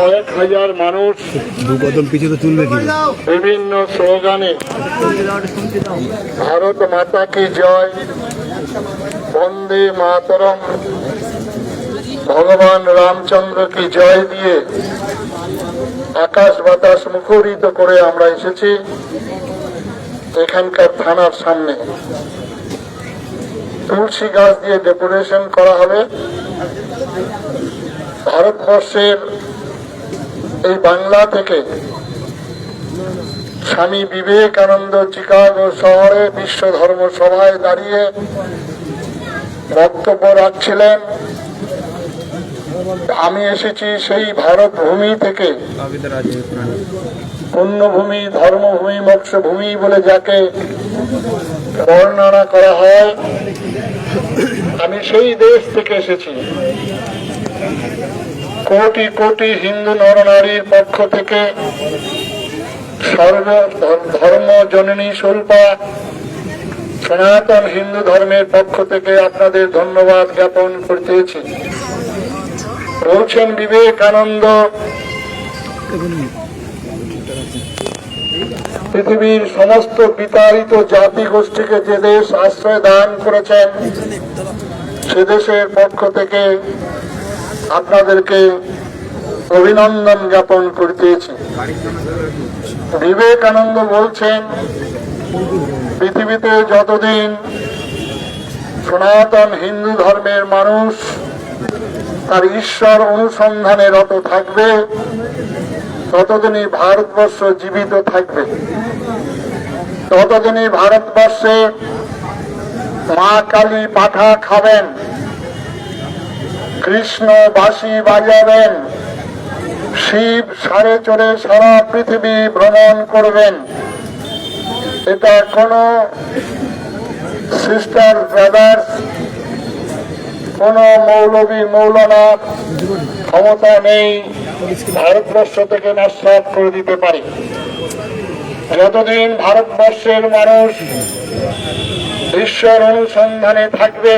কয়েক হাজার মানুষ দু কদম পিছিয়ে তো তুলবে বিভিন্ন স্লোগানে ভারত মাতা কি জয় বন্দে মাতরম ভগবান রামচন্দ্র কি জয় দিয়ে আকাশ বাতাস মুখরিত করে আমরা এসেছি এখানকার থানার সামনে। তুলসী গাছ দিয়ে ডেকোরেশন করা হবে। ভারতবর্ষের এই বাংলা থেকে স্বামী বিবেকানন্দ চিকাগো শহরে বিশ্ব ধর্ম সভায় দাঁড়িয়ে বক্তব্য রাখছিলেন। আমি এসেছি সেই ভারত ভূমি থেকে। পুণ্যভূমি, ধর্মভূমি, মোক্ষভূমি বলে যাকে বর্ণনা করা হয়। আমি সেই দেশ থেকে এসেছি। কোটি কোটি হিন্দু নরনারীর পক্ষ থেকে সর্ব ধর্ম জননী স্বরূপা সনাতন হিন্দু ধর্মের পক্ষ থেকে আপনাদের ধন্যবাদ জ্ঞাপন করতেছি। বলছেন বিবেকানন্দ পৃথিবীর সমস্ত বিতাড়িত জাতি গোষ্ঠীকে যে দেশ আশ্রয় দান করেছেন, সে দেশের পক্ষ থেকে আপনাদেরকে অভিনন্দন জ্ঞাপন করতেছি। বিবেকানন্দ বলছেন, পৃথিবীতে যতদিন সনাতন হিন্দু ধর্মের মানুষ, তার ঈশ্বর অনুসন্ধানে রত থাকবে, ততদিনই ভারতবর্ষ জীবিত থাকবে। ততদিনই ভারতবর্ষে মা কালী পাঠা খাবেন। কৃষ্ণ বাঁশি বাজাবেন। শিব সারে চড়ে সারা পৃথিবী ভ্রমণ করবেন। এটা কোনো সিস্টার ব্রাদার্স কোন মৌলবী মৌলানা ক্ষমতা নেই ভারতবর্ষ থেকে নস্বাত করে দিতে পারে। যতদিন ভারতবর্ষের মানুষ ঈশ্বর অনুসন্ধানে থাকবে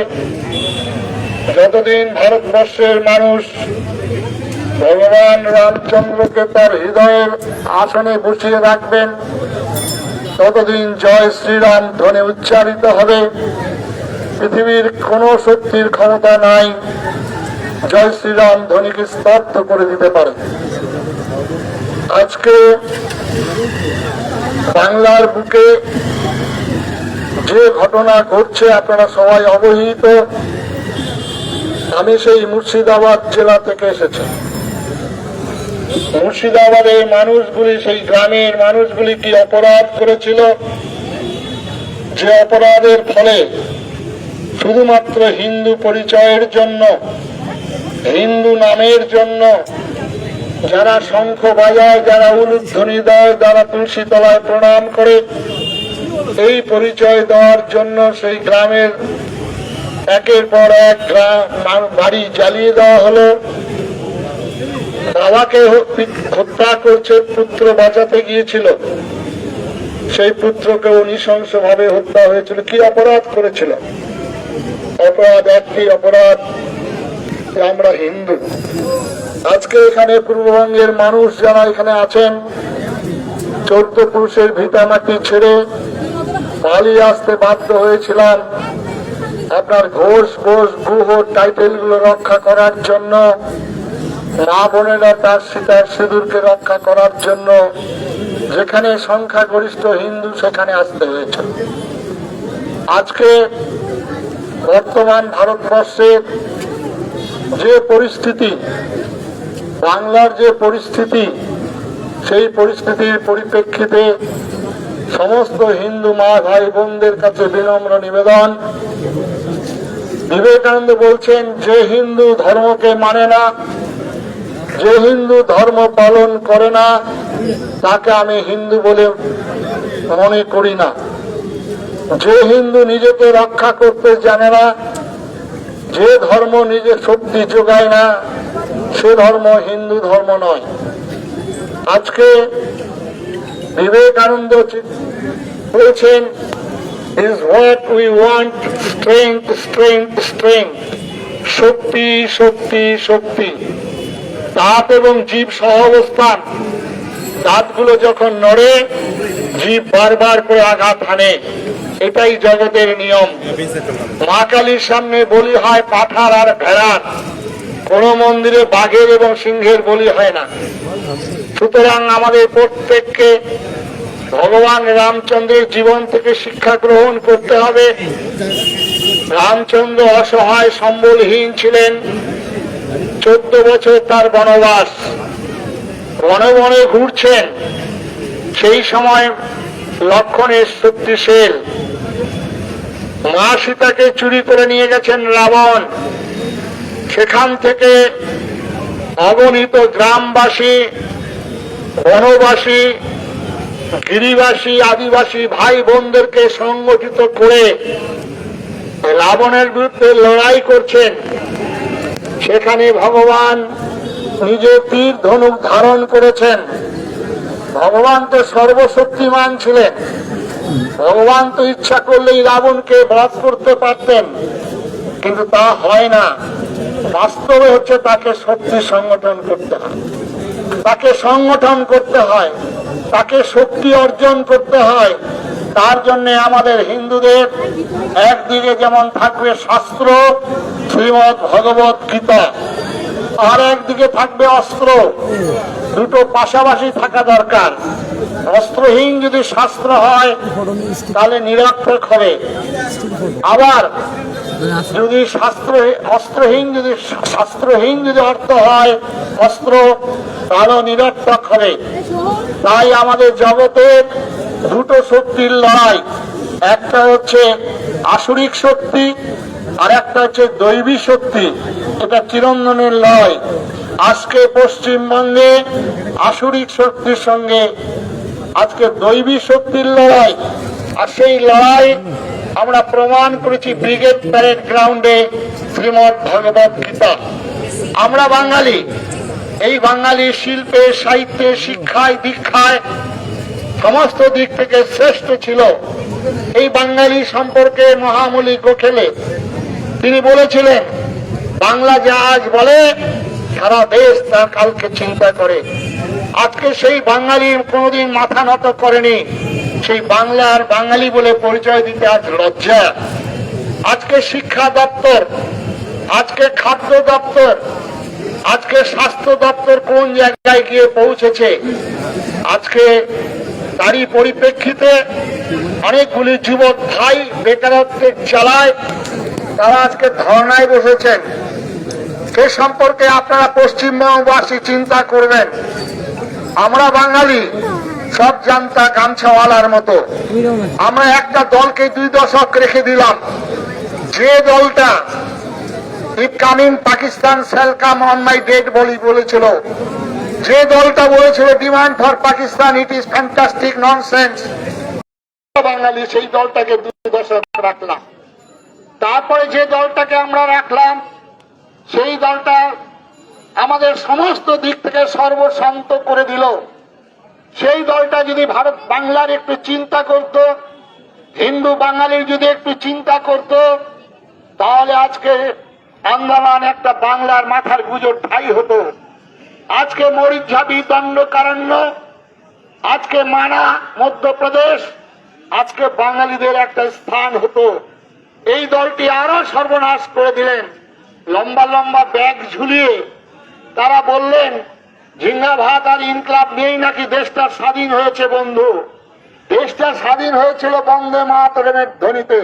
যতদিন ভারতবর্ষের মানুষ ভগবান রামচন্দ্রকে তার হৃদয়ের আসনে বসিয়ে রাখবেন, ততদিন জয় শ্রীরাম ধ্বনি উচ্চারিত হবে। পৃথিবীর কোন শক্তির ক্ষমতা নাই। জয় শ্রীরাম ধ্বনিকে স্তব্ধ করে দিতে পারে। আজকে বাংলার বুকে যে ঘটনা ঘটছে, আপনারা সবাই অবহিত। আমি সেই মুর্শিদাবাদ জেলা থেকে এসেছি। মুর্শিদাবাদের মানুষগুলি, সেই গ্রামের মানুষগুলি কি অপরাধ করেছিল? যে অপরাধের ফলে শুধুমাত্র হিন্দু পরিচয়ের জন্য, হিন্দু নামের জন্য, যারা শঙ্খ বাজায়, যারা উলুধ্বনি দেয়, যারা তুলসী তলায় প্রণাম করে, এই পরিচয় দেওয়ার জন্য সেই গ্রামের একের পর এক বাড়ি জ্বালিয়ে দেওয়া হলো। বাবাকে হত্যা করছে পুত্র বাঁচাতে গিয়েছিল। সেই পুত্রকে নৃশংস ভাবে হত্যা হয়েছিল। কি অপরাধ করেছিল? অপরাধ একটি অপরাধ। আমরা হিন্দু। আজকে এখানে পূর্ববঙ্গের মানুষ যারা এখানে আছেন, চোদ্দ পুরুষের ভিটামাটি ছেড়ে পালিয়ে আসতে বাধ্য হয়েছিলাম। আপনার ঘোষ ঘোষ গুহ টাইটেলগুলো রক্ষা করার জন্য মা বোনেরা তার সীতার সিঁদুরকে রক্ষা করার জন্য যেখানে সংখ্যাগরিষ্ঠ হিন্দু সেখানে আসতে হয়েছে। আজকে বর্তমান ভারতবর্ষের যে পরিস্থিতি, বাংলার যে পরিস্থিতি, সেই পরিস্থিতির পরিপ্রেক্ষিতে সমস্ত হিন্দু মা ভাই বোনদের কাছে বিনম্র নিবেদন। বিবেকানন্দ বলছেন, যে হিন্দু ধর্মকে মানে না, যে হিন্দু ধর্ম পালন করে না, তাকে আমি হিন্দু বলে মনে করি না। যে হিন্দু নিজেকে রক্ষা করতে জানে না, যে ধর্ম নিজে শক্তি যোগায় না, সে ধর্ম হিন্দু ধর্ম নয়। আজকে বিবেকানন্দ বলছেন is what we want strength strength strength শক্তি শক্তি শক্তি। দাঁত এবং জীব সহ অবস্থান দাঁতগুলো যখন নড়ে, জীব বারবার করে আঘাত হানে। এটাই জগতের নিয়ম। মা কালীর সামনে বলি হয় পাঠার আর ভেড়ার। কোন মন্দিরে বাঘের এবং সিংহের বলি হয় না। সুতরাং আমাদের প্রত্যেককে ভগবান রামচন্দ্রের জীবন থেকে শিক্ষা গ্রহণ করতে হবে। রামচন্দ্র অসহায়, সম্বলহীন ছিলেন। চোদ্দ বছর তার বনবাস। বনে বনে ঘুরছেন। সেই সময় লক্ষণের শক্তিশীল মা সীতাকে চুরি করে নিয়ে গেছেন রাবণ। সেখান থেকে অগণিত গ্রামবাসী, বনবাসী গিরিবাসী আদিবাসী ভাই বোনদেরকে সংগঠিত করে রাবণের বিরুদ্ধে লড়াই করছেন। সেখানে ভগবান নিজে তীর ধনুক ধারণ করেছেন। ভগবান তো সর্বশক্তিমান ছিলেন। ভগবান তো ইচ্ছা করলেই রাবণকে বধ করতে পারতেন, কিন্তু তা হয় না। বাস্তবে হচ্ছে তাকে শক্তি সংগঠন করতে হয়। তাকে সংগঠন করতে হয়। তাকে শক্তি অর্জন করতে হয়। তার জন্য আমাদের হিন্দুদের একদিকে যেমন থাকবে শাস্ত্র শ্রীমৎ ভগবত গীতা, আর একদিকে থাকবে অস্ত্র। দুটো পাশাপাশি থাকা দরকার। অস্ত্রহীন যদি শাস্ত্র হয়, তাহলে নিরর্থক হবে। আবার যদি শাস্ত্র, অস্ত্রহীন যদি, শাস্ত্রহীন যদি অর্থ হয়, অস্ত্র তাহলে নিরর্থক হবে। তাই আমাদের জগতের দুটো শক্তির লড়াই। একটা হচ্ছে আসরিক শক্তি, আর একটা হচ্ছে দৈবী শক্তি। এটা চিরন্দনের লড়াই। আজকে পশ্চিমবঙ্গে আসরিক শক্তির সঙ্গে, আজকে দৈবী শক্তির লড়াই। আর সেই লড়াই আমরা প্রমাণ করেছি ব্রিগেড প্যারেড গ্রাউন্ডে শ্রীমৎ ভগবত গীতা। আমরা বাঙালি, এই বাঙালি শিল্পে, সাহিত্যে, শিক্ষায়, দীক্ষায় সমস্ত দিক থেকে শ্রেষ্ঠ ছিল। এই বাঙালি সম্পর্কে মহামূলি গোখেলে তিনি বলেছিলেন, বাংলা যা আজ বলে সারা দেশ তা কালকে চিন্তা করে। আজকে সেই বাঙালি কোনোদিন মাথা নত করেনি। সেই বাংলার বাঙালি বলে পরিচয় দিতে আজ লজ্জা। আজকে শিক্ষা দপ্তর, আজকে খাদ্য দপ্তর, আজকে স্বাস্থ্য দপ্তর কোন জায়গায় গিয়ে পৌঁছেছে? আজকে তারই পরিপ্রেক্ষিতে অনেকগুলি যুবক ভাই বেকারত্বের চালায় তারা আজকে ধর্নায় বসেছেন। সে সম্পর্কে আপনারা পশ্চিমবঙ্গবাসী চিন্তা করবেন। আমরা বাঙালি, সব জানতা গামছাওয়ালার মতো। আমরা একটা দলকে দুই দশক রেখে দিলাম। যে দলটা it coming Pakistan shall come on my dead বলি বলেছিল। যে দলটা বলেছিল demand for Pakistan it is fantastic nonsense Bengali সেই দলটাকে দুই দশক রাখলাম। তারপরে যে দলটাকে আমরা রাখলাম সেই দলটা আমাদের সমস্ত দিক থেকে সর্বশান্ত করে দিল। সেই দলটা যদি ভারত বাংলার একটু চিন্তা করত, হিন্দু বাঙালির যদি একটু চিন্তা করত, তাহলে আজকে আন্দোলন একটা বাংলার মাথার গুজর ঠাই হতো। আজকে মরিচঝাপি দণ্ডকারণ্য আজকে মানা মধ্যপ্রদেশ, আজকে বাঙালিদের একটা স্থান হতো। এই দলটি আরও সর্বনাশ করে দিলেন। লম্বা লম্বা ব্যাগ ঝুলিয়ে তারা বললেন, ঝিঙ্গা ভাত আর ইনকলাব নিয়েই নাকি দেশটা স্বাধীন হয়েছে, বন্ধু। দেশটা স্বাধীন হয়েছিল বন্দে মাতরমের ধ্বনিতে।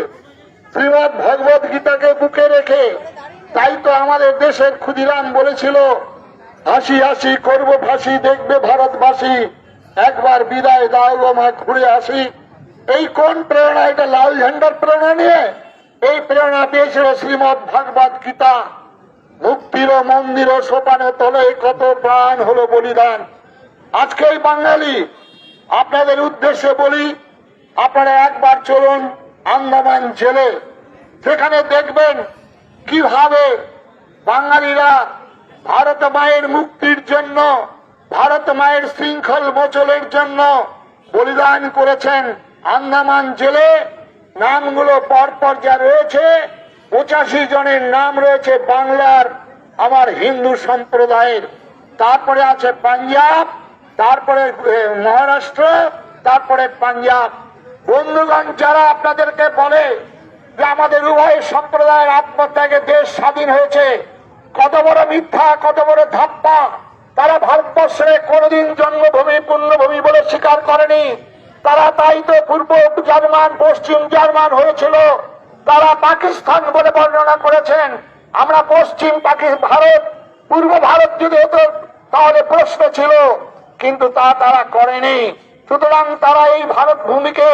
শ্রীমদ ভগবত গীতাকে বুকে রেখে, তাই তো আমাদের দেশের ক্ষুদিরাম বলেছিল, হাসি হাসি করব, ফাঁসি, দেখবে ভারতবাসী। একবার বিদায় দাও মা ঘুরে আসি। এই কোন প্রেরণা? এটা লাল ঝান্ডার প্রেরণা নিয়ে? এই প্রেরণা পেয়েছিল শ্রীমদ ভগবত গীতা। মুক্তির মন্দির সোপানে তলে কত প্রাণ হলো বলিদান। আজকে এই বাঙালি, আপনাদের উদ্দেশ্যে বলি, আপনারা একবার চলুন আন্দামান জেলে। সেখানে দেখবেন কীভাবে বাঙালিরা ভারত মায়ের মুক্তির জন্য, ভারত মায়ের শৃঙ্খল মোচলের জন্য বলিদান করেছেন আন্দামান জেলে। নামগুলো পরপর যা রয়েছে, পঁচাশি জনের নাম রয়েছে বাংলার, আমার হিন্দু সম্প্রদায়ের। তারপরে আছে পাঞ্জাব, তারপরে মহারাষ্ট্র, তারপরে পাঞ্জাব। বন্ধুগণ, যারা আপনাদেরকে বলে যে আমাদের উভয় সম্প্রদায়ের আত্মত্যাগে দেশ স্বাধীন হয়েছে, কত বড় মিথ্যা, কত বড় ধাপ্পা, তারা ভারতবর্ষে কোনোদিন জন্মভূমি, পুণ্যভূমি বলে স্বীকার করেনি। তারা তাই তো পূর্ব জার্মান, পশ্চিম জার্মান হয়েছিল। তারা পাকিস্তান বলে বর্ণনা করেছেন। আমরা পশ্চিম ভারত, পূর্ব ভারত যদি হতো, তাহলে প্রশ্ন ছিল, কিন্তু তা তারা করেনি। সুতরাং তারা এই ভারত ভূমিকে,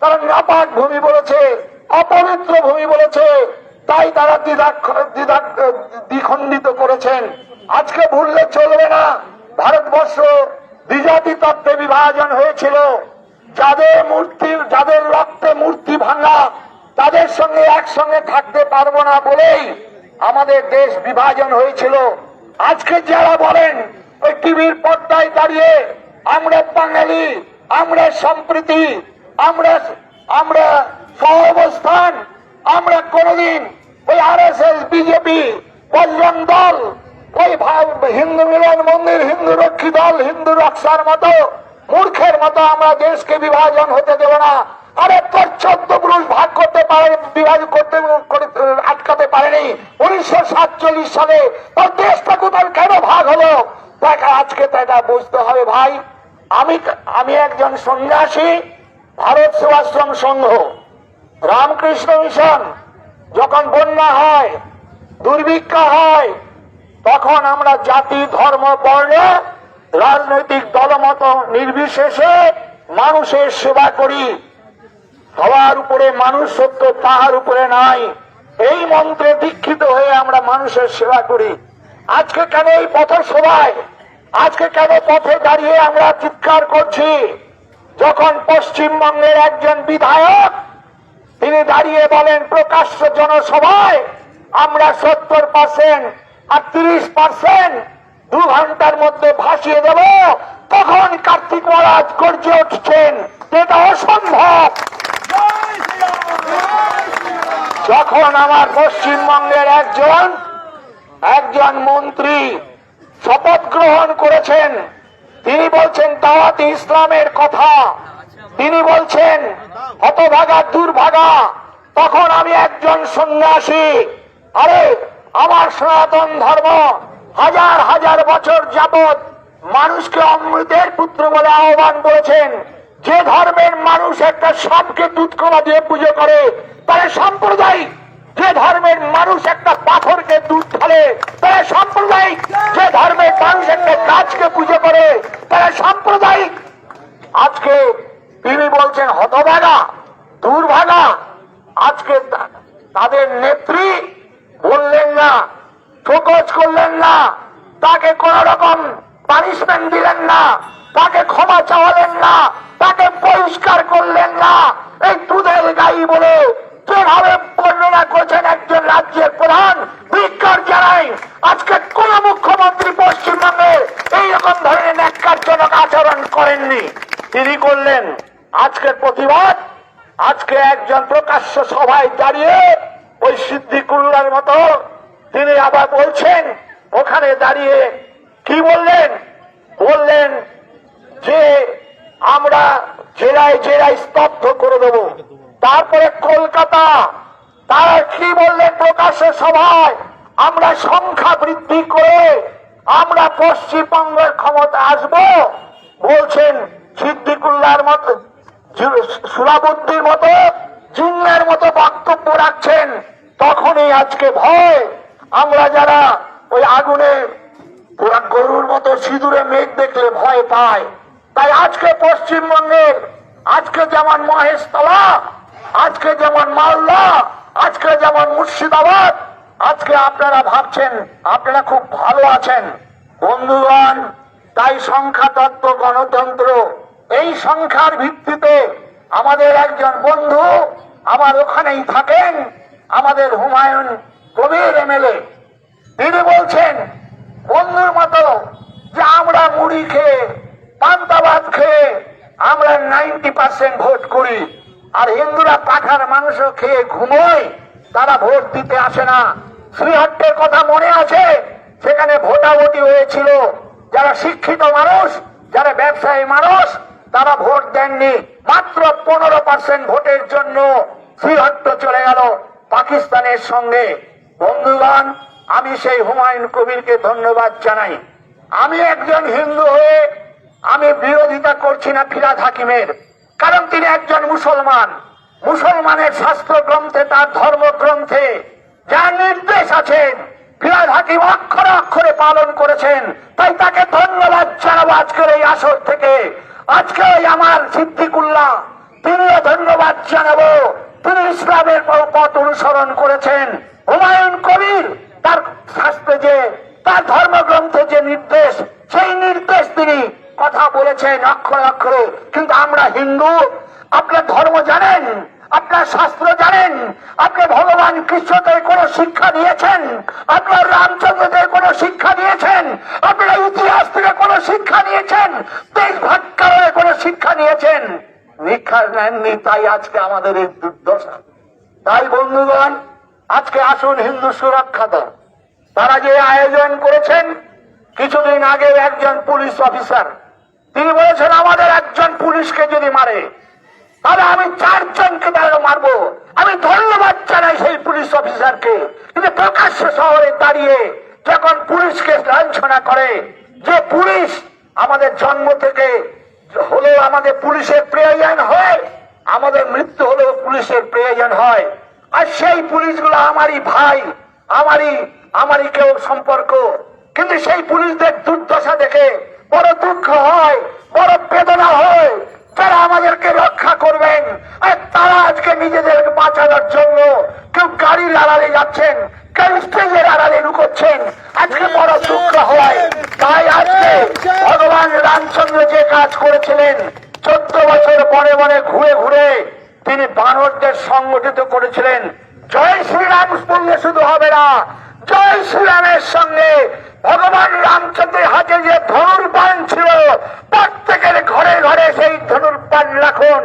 তারা নাপাক ভূমি বলেছে, অপবিত্র ভূমি বলেছে, তাই তারা দ্বিখণ্ডিত করেছেন। আজকে ভুললে চলবে না। ভারতবর্ষ দ্বিজাতি তত্ত্বে বিভাজন হয়েছিল। যাদের মূর্তি, যাদের রক্তে মূর্তি ভাঙা, তাদের সঙ্গে একসঙ্গে থাকতে পারব না বলেই আমাদের দেশ বিভাজন হয়েছিল। আজকে যারা বলেন, ওই টিভির পর্দায় দাঁড়িয়ে আমরা বাঙালি, আমরা সম্প্রীতি, আমরা আমরা সহাবস্থান, আমরা কোনদিন ওই R S S BJP, Bajrang Dal, ওই হিন্দু মিলন মন্দির, হিন্দু রক্ষী দল, হিন্দু রক্ষার মতো মূর্খের মতো আমরা দেশকে বিভাজন হতে দেব না। আরে চোদ্দ পুরুষ ভাগ করতে পারে, বিভাজন করতে আটকাতে পারেনি। উনিশশো সাতচল্লিশ সালে তোর দেশটা কোথাও কেন ভাগ হলো? দেখা, আজকে তো এটা বুঝতে হবে ভাই। আমি আমি একজন সন্ন্যাসী, ভারত সেবাশ্রম সংঘ। রামকৃষ্ণ মিশন যখন বন্যা হয়, দুর্ভিক্ষ হয়, তখন আমরা জাতি, ধর্ম, বর্ণ রাজনৈতিক দলমত নির্বিশেষে মানুষের সেবা করি। সবার উপরে মানুষ সত্য, তাহার উপরে নাই। এই মন্ত্রে দীক্ষিত হয়ে আমরা মানুষের সেবা করি। আজকে কেন এই পথসভায় আজকে কেন পথে দাঁড়িয়ে আমরা চিৎকার করছি? যখন পশ্চিমবঙ্গের একজন বিধায়ক, তিনি দাঁড়িয়ে বলেন, প্রকাশ্য জনসভায় আমরা সত্তর পার্সেন্ট আর তিরিশ পার্সেন্ট দু ঘণ্টার মধ্যে ভাসিয়ে দেব। তখন কার্তিক মহারাজ গর্জে উঠছেন, এটা অসম্ভব! যখন আমার পশ্চিমবঙ্গের একজন একজন মন্ত্রী শপথ গ্রহণ করেছেন, তিনি বলছেন, দাওয়াতি ইসলামের কথা। তিনি বলছেন, হতভাগা, দুর্ভাগা, তখন আমি একজন সন্ন্যাসী। আরে, আমার সনাতন ধর্ম হাজার হাজার বছর যাবৎ মানুষকে অমৃতের পুত্র বলে আহ্বান করেছেন। যে ধর্মের মানুষ একটা সাপকে দুধ কলা দিয়ে পুজো করে তারা সাম্প্রদায়িক যে ধর্মের মানুষ একটা পাথরকে দুধ ঢালে তারা সাম্প্রদায়িক যে ধর্মের মানুষ একটা গাছকে পুজো করে তারা সাম্প্রদায়িক আজকে তিনি বলছেন, হতভাগা, দুর্ভাগা। আজকে তাদের নেত্রী বললেন না তাকে কোন রকম পানিশমেন্ট দিলেন না, তাকে ক্ষমা চাওয়ালেন না, তাকে পরিষ্কার করলেন না। এই দুধের গাই বলে যেভাবে বর্ণনা করছেন একজন রাজ্যের প্রধান ভিক্ষার জানাই আজকে কোন মুখ্যমন্ত্রী পশ্চিমবঙ্গে এইরকম ধরনের ন্যাক্কারজনক আচরণ করেননি। তিনি করলেন আজকের প্রতিবাদ, আজকে একজন প্রকাশ্য সভায় দাঁড়িয়ে ওই সিদ্দিকুল্লার মতো তিনি আবার বলছেন ওখানে দাঁড়িয়ে কি বললেন? বললেন যে আমরা জেলায় জেলায় স্তব্ধ করে দেব। তারপরে কলকাতা, তারা কি বললেন প্রকাশ্য সভায়? আমরা সংখ্যা বৃদ্ধি করে আমরা পশ্চিমবঙ্গের ক্ষমতা আসব, বলছেন সিদ্দিকুল্লার মতো সুরাবুদ্দির মতো, জিন্নার মতো বক্তব্য রাখছেন। তখনই আজকে ভয়। আমরা যারা ওই আগুনে ওরা গরুর মতো সিঁদুরে মেঘ দেখলে ভয় পায়। তাই আজকে পশ্চিমবঙ্গের, আজকে যেমন মহেশতলা, আজকে যেমন মালদা, আজকে যেমন মুর্শিদাবাদ, আজকে আপনারা ভাবছেন, আপনারা খুব ভালো আছেন। বন্ধুগণ, তাই সংখ্যাতত্ত্ব গণতন্ত্র, এই সংখ্যার ভিত্তিতে আমাদের একজন বন্ধু আমার ওখানেই থাকেন, আমাদের হুমায়ুন কবির এমএলএ তিনি বলছেন, বন্ধুর মতো যে আমরা মুড়ি খেয়ে, পান্তাবাদ খেয়ে, আমরা নাইনটি পার্সেন্ট ভোট করি, আর হিন্দুরা পাখার মাংস খেয়ে ঘুমোয়, তারা ভোট দিতে আসে না। শ্রীহট্টের কথা মনে আছে? সেখানে ভোটাভুটি হয়েছিল। যারা শিক্ষিত মানুষ, যারা ব্যবসায়ী মানুষ, তারা ভোট দেননি। মাত্র পনেরো পার্সেন্ট ভোটের জন্য শ্রীহট্ট চলে গেল পাকিস্তানের সঙ্গে। বন্ধুগণ আমি সেই হুমায়ুন কবিরকে ধন্যবাদ জানাই। আমি একজন হিন্দু হয়ে আমি বিরোধিতা করছি না ফিরাদ হাকিমের। কারণ তিনি একজন মুসলমান। মুসলমানের শাস্ত্র গ্রন্থে তার ধর্মগ্রন্থে যা নির্দেশ আছেন ফিরাদ হাকিম অক্ষরে অক্ষরে পালন করেছেন। তাই তাকে ধন্যবাদ জানাব আজকের এই আসর থেকে। আজকে ওই আমার সিদ্দিকুল্লাহ, তিনিও ধন্যবাদ জানাব। তিনি ইসলামের পথ অনুসরণ করেছেন। হুমায়ুন কবির তার শাস্ত্রে যে, তার ধর্মগ্রন্থে যে নির্দেশ, সেই নির্দেশ তিনি কথা বলেছেন অক্ষরে অক্ষরে। কিন্তু আমরা হিন্দু, আপনার ধর্ম জানেন, আপনার শাস্ত্র জানেন আপনি ভগবান কৃষ্ণতে কোন শিক্ষা দিয়েছেন, আপনার রামচন্দ্রতে কোন শিক্ষা দিয়েছেন, আপনারা ইতিহাস থেকে কোন শিক্ষা নিয়েছেন দেশভাগকারে কোন শিক্ষা নিয়েছেন শিক্ষা নেননি, তাই আজকে আমাদের এই দুর্দশা। তাই বন্ধুগণ আজকে আসুন হিন্দু সুরক্ষা দল তারা যে আয়োজন করেছেন, কিছুদিন আগে একজন পুলিশ অফিসার, তিনি বলেছেন, আমাদের একজন পুলিশকে যদি মারে তাহলে আমি চারজনকে তারা মারবো। আমি ধন্যবাদ জানাই সেই পুলিশ অফিসারকে। কিন্তু প্রকাশ্য শহরে দাঁড়িয়ে যখন পুলিশকে লাঞ্ছনা করে, যে পুলিশ আমাদের জন্ম থেকে হলেও আমাদের পুলিশের প্রয়োজন হয়, আমাদের মৃত্যু হলেও পুলিশের প্রয়োজন হয় আর সেই পুলিশগুলো আমারই ভাই, আমারই আমারই কেউ সম্পর্ক। কিন্তু সেই পুলিশদের দুর্দশা দেখে বড় দুঃখ হয়, বড় বেদনা হয়। যারা আমাদেরকে রক্ষা করবেন আর তারা আজকে নিজেদেরকে বাঁচানোর জন্য কেউ গাড়ির আড়ালে যাচ্ছেন, কেউ স্টেজের আড়ালে লুকোচ্ছেন। আজকে বড় দুঃখ হয়। তাই আজকে ভগবান রামচন্দ্র যে কাজ করেছিলেন, চোদ্দ বছর পরে পরে ঘুরে ঘুরে তিনি বানরদের সংগঠিত করেছিলেন। জয় শ্রীরাম বললে শুধু হবে না, জয় শ্রীরামের সঙ্গে ভগবান রামচন্দ্রের হাতে যে ধনুর্বাণ ছিল, প্রত্যেকের ঘরে ঘরে সেই ধনুর্বাণ রাখুন।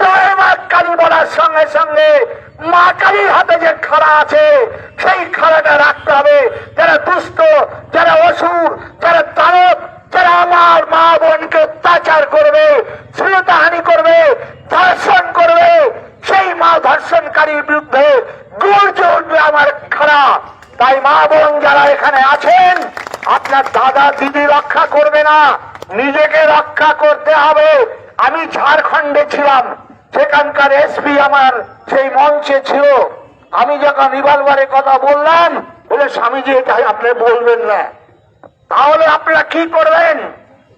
জয় মা কালী বলার সঙ্গে সঙ্গে মা কালীর হাতে যে খাড়া আছে, সেই খাড়াটা রাখতে হবে। যারা দুষ্ট, যারা অসুর, যারা দানব যারা আমার মা বোনকে অত্যাচার করবে, শ্লীলতাহানি করবে, ধর্ষণ করবে। সেই মা ধর্ষণকারীর বিরুদ্ধে গর্জে উঠবে আমার খাড়া তাই মা বোন যারা এখানে আছেন, আপনার দাদা দিদি রক্ষা করবে না। নিজেকে রক্ষা করতে হবে। আমি ঝাড়খণ্ডে ছিলাম। সেখানকার এসপি আমার সেই মঞ্চে ছিল। আমি যখন রিভলভারের কথা বললাম, বলে স্বামীজি এটা আপনি বলবেন না। তাহলে আপনারা কি করবেন?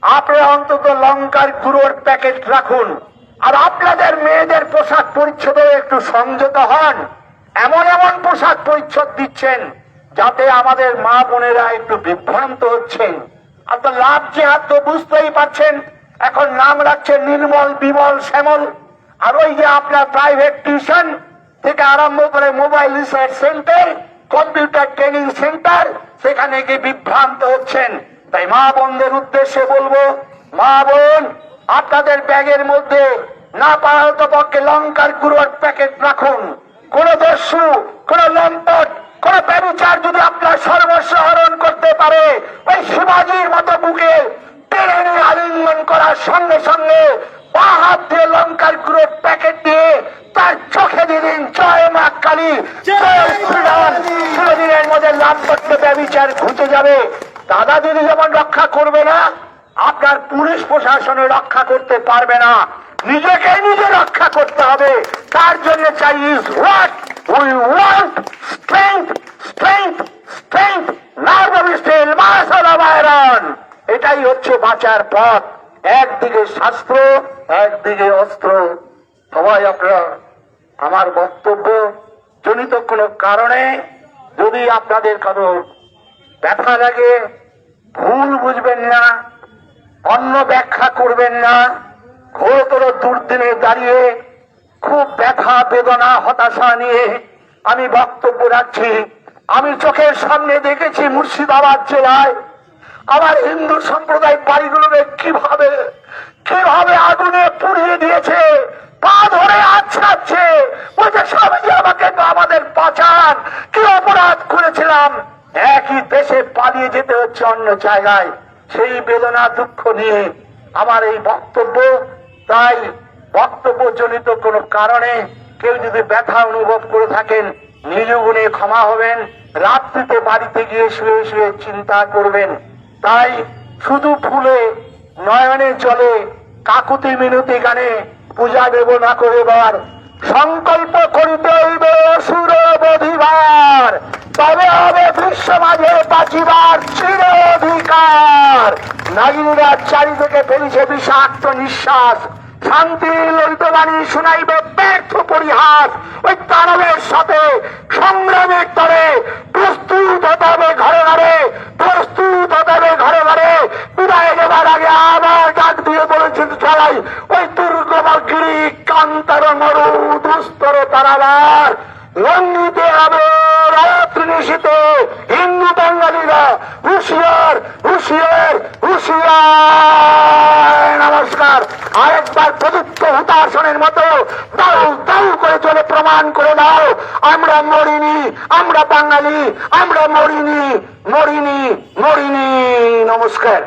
আপনারা অন্তত লঙ্কার গুঁড়োর প্যাকেট রাখুন। আর আপনাদের মেয়েদের পোশাক পরিচ্ছদে একটু সংযত হন। এমন এমন পোশাক পরিচ্ছদ দিচ্ছেন, যাতে আমাদের মা বোনেরা একটু বিভ্রান্ত হচ্ছেন। আপনার লাভ জেহাদ তো বুঝতেই পারছেন, এখন নাম রাখছেন নির্মল, বিমল, শ্যামল। আর ওই যে আপনার প্রাইভেট টিউশন থেকে আরম্ভ করে mobile research centre computer training centre, সেখানে গিয়ে বিভ্রান্ত হচ্ছেন। তাই মা বোনদের উদ্দেশ্যে বলব, মা বোন, আপনাদের ব্যাগের মধ্যে না পারত পক্ষে লঙ্কার গুঁড়োর প্যাকেট রাখুন। কোন দস্যু, কোন লম্পট, কোন ব্যবচার যদি আপনার সর্বস্ব হরণ করতে পারে, ওই শিবাজির মতো বুকে টেনে আলিঙ্গন করার সঙ্গে সঙ্গে হাত দিয়ে লঙ্কার গুঁড়োর প্যাকেট দিয়ে তার চোখে দিলেন জয় মা কালী, জয় শ্রীরাম। চিরদিনের মধ্যে লাভ ব্যবচার ঘুচে যাবে। দাদা দিদি যেমন রক্ষা করবে না, আপনার পুলিশ প্রশাসনে রক্ষা করতে পারবে না। নিজেকে নিজে রক্ষা করতে হবে। তার জন্য চাই is what we want strength strength strength nerve steel এটাই হচ্ছে বাঁচার পথ। একদিকে শাস্ত্র, একদিকে অস্ত্র। সবাই আপনারা, আমার বক্তব্য, জনিত কোনো কারণে যদি আপনাদের কারও ব্যথা লাগে, ভুল বুঝবেন না, অন্য ব্যাখ্যা করবেন না ঘোরতর দুর্দিনে দাঁড়িয়ে, খুব ব্যথা, বেদনা, হতাশা নিয়ে আমি বক্তব্য রাখছি। আমি চোখের সামনে দেখেছি মুর্শিদাবাদ জেলায়। আমার হিন্দু সম্প্রদায় বাড়িগুলোকে কীভাবে কীভাবে আগুনে পুড়িয়ে দিয়েছে পা ধরে আছড়াচ্ছে। বলছে, স্বামীজি, আমাকে আমাদের কি অপরাধ করেছিলাম? একই দেশে পালিয়ে যেতে হচ্ছে অন্য জায়গায়। সেই বেদনা, দুঃখ নিয়ে আমার এই বক্তব্য। তাই বক্তব্যজনিত কোনো কারণে কেউ যদি ব্যথা অনুভব করে থাকেন নিজ ক্ষমা হবেন, রাত্রিতে বাড়িতে গিয়ে শুয়ে শুয়ে চিন্তা করবেন। তাই শুধু ফুলে, নয়নে জলে, কাকুতি মিনতি গানে পূজা দেব না করিবার সংকল্প করিতে হইবে অসুর বধিবার। তবে হবে বিশ্ব মাঝে বাঁচিবার চির অধিকার। নাগিনীরা চারিদিকে ফেলিছে বিষাক্ত নিঃশ্বাস। শান্তি ললিত বাণী শুনাইবে ব্যর্থ পরিহাস। ওই দানবের সাথে সংগ্রামের তরে প্রস্তুত হতে হবে ঘরে ঘরে। প্রস্তুত চালাই ওই দুর্গমগিরি কান্তর মরু দুস্তর তারাবার লঙ্ঘিতে হবে রাত্রি নিশীতে হিন্দু বাঙালিরা হুশিয়ার হুশিয়ার হুশিয়ার। নমস্কার। আরেকবার প্রদত্ত হুতাসনের মতো দাও দাও করে চলে প্রমাণ করে দাও। আমরা মরিনি, আমরা বাঙালি, আমরা মরিনি মরিনি মরিনি। নমস্কার।